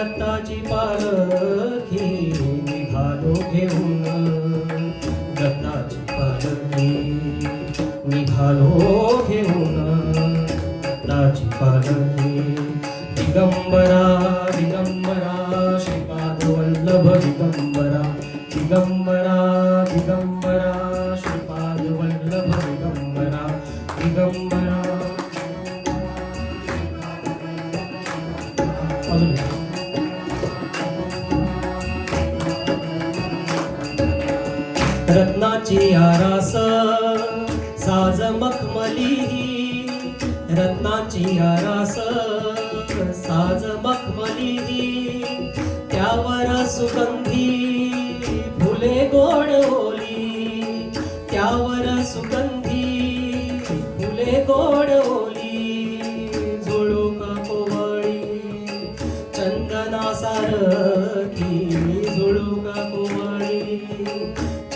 दत्ताची पालखी निघालो घेऊन. दत्ताची पालखी निघालो घेऊन. दत्ताची पालखी दिगंबरा दिगंबरा श्रीपाद वल्लभ दिगंबरा. दिगंबरा दिगंबरा श्रीपाद वल्लभ दिगंबरा. दिगंबरा रत्नाची आरास साज मखमली रत्नाची आरास साज मखमली त्यावर सुगंधी फुले गोड ओली. त्यावर सुगंधी फुले गोड ओली. झुळूक कोवळी चंदना सारखी झुळूक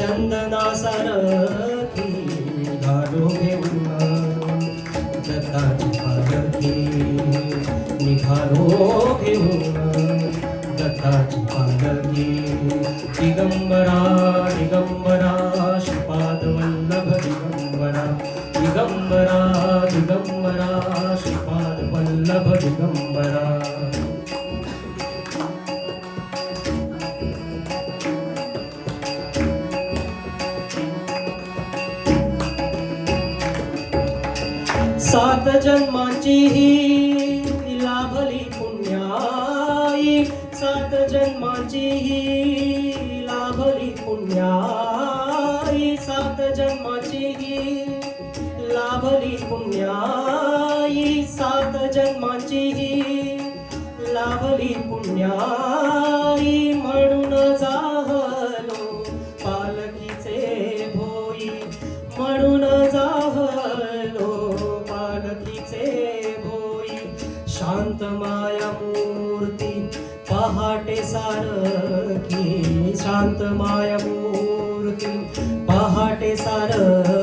चंदना सारखी घालो घेऊन दत्ताची पालखी निघालो घेऊन दत्ताची पालखी. दिगंबरा दिगंबरा श्रीपाद वल्लभ दिगंबरा. दिगंबरा दिगंबरा श्रीपाद वल्लभ दिगंबरा. सात जन्माची ही लाभली पुण्याई. सात जन्माची ही लाभली पुण्याई. सात जन्माची ही लाभली पुण्याई. सात जन्माची ही लाभली शांत माया मूर्ती पहाटे सारखी. शांत माया मूर्ती पहाटे सारखी.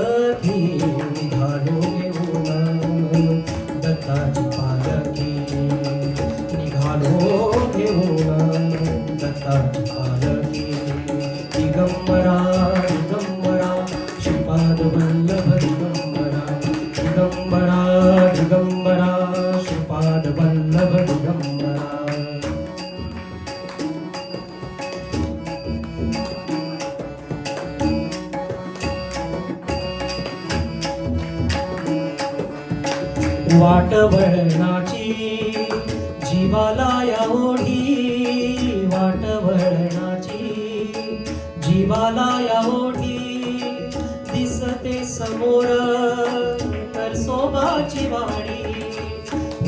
वाट वळणाची जीवाला या ओढी. वाट वळणाची जीवाला या ओढी. दिसते समोर नरसोबाची वाणी.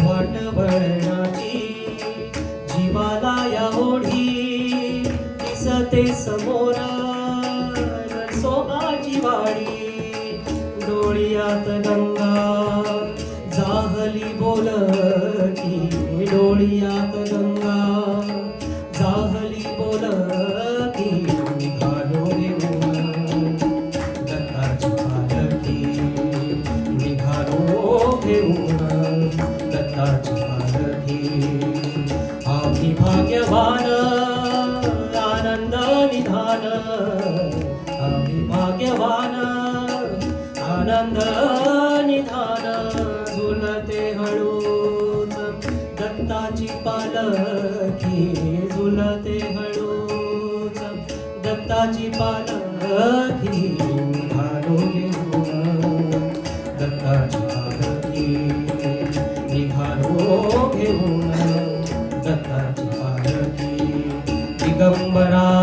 वाट वळणाची जीवाला या ओढी. दिसते समोर झालं आम्ही भाग्यवान आनंद निधान झुलते हळूच दत्ताची पालखी झुलते दत्ताची पालखी दत्ताची पालखी दिगंबरा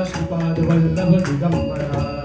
我个比较明白